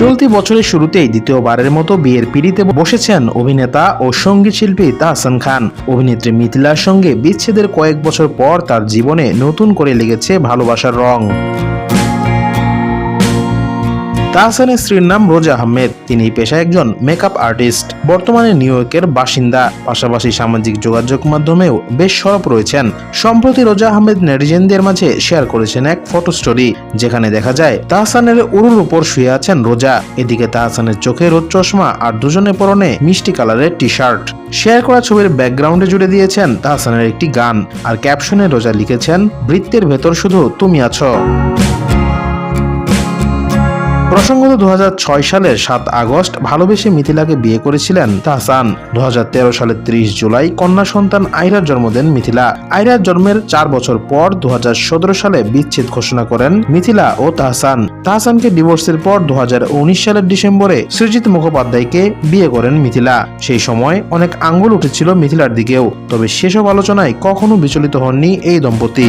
চলতি বছরের শুরুতেই দ্বিতীয়বারের মতো বিয়ের পিড়িতে বসেছেন অভিনেতা ও সংগীত শিল্পী তাহসান খান। অভিনেত্রী মিথিলার সঙ্গে বিচ্ছেদের কয়েক বছর পর তার জীবনে নতুন করে লেগেছে ভালোবাসার রং। তাহসানের স্ত্রীর নাম রোজা আহমেদ। তিনি পেশায় একজন মেকআপ আর্টিস্ট বর্তমানে নিউ ইয়র্কের বাসিন্দা। পাশাপাশি সামাজিক যোগাযোগ মাধ্যমেও বেশ সরব রয়েছেন। সম্প্রতি রোজা আহমেদ নেটিজেনদের মাঝে শেয়ার করেছেন এক ফটো স্টোরি যেখানে দেখা যায়, তাহসানের উরুর উপর শুয়ে আছেন রোজা। এদিকে তাহসানের চোখে রোদ চশমা আর দুজনে পরনে মিষ্টি কালারের টি শার্ট শেয়ার করা ছবির ব্যাকগ্রাউন্ডে জুড়ে দিয়েছেন তাহসানের একটি গান। আর ক্যাপশনে রোজা লিখেছেন, বৃত্তের ভেতর শুধু তুমি আছো। প্রসঙ্গত দুহাজার ছয় সালের সাত আগস্ট ভালোবেসে মিথিলাকে বিয়ে করেছিলেন তাহসান। দু হাজার তেরো সালের ত্রিশ জুলাই কন্যা সন্তান আইরার জন্ম দেন মিথিলা। আইরার জন্মের চার বছর পর দু হাজার সতেরো সালে বিচ্ছেদ ঘোষণা করেন মিথিলা ও তাহসান। তাহসানকে ডিভোর্সের পর দু হাজার উনিশ সালের ডিসেম্বরে সৃজিত মুখোপাধ্যায়কে বিয়ে করেন মিথিলা। সেই সময় অনেক আঙ্গুল উঠেছিল মিথিলার দিকেও, তবে সেসব আলোচনায় কখনো বিচলিত হননি এই দম্পতি।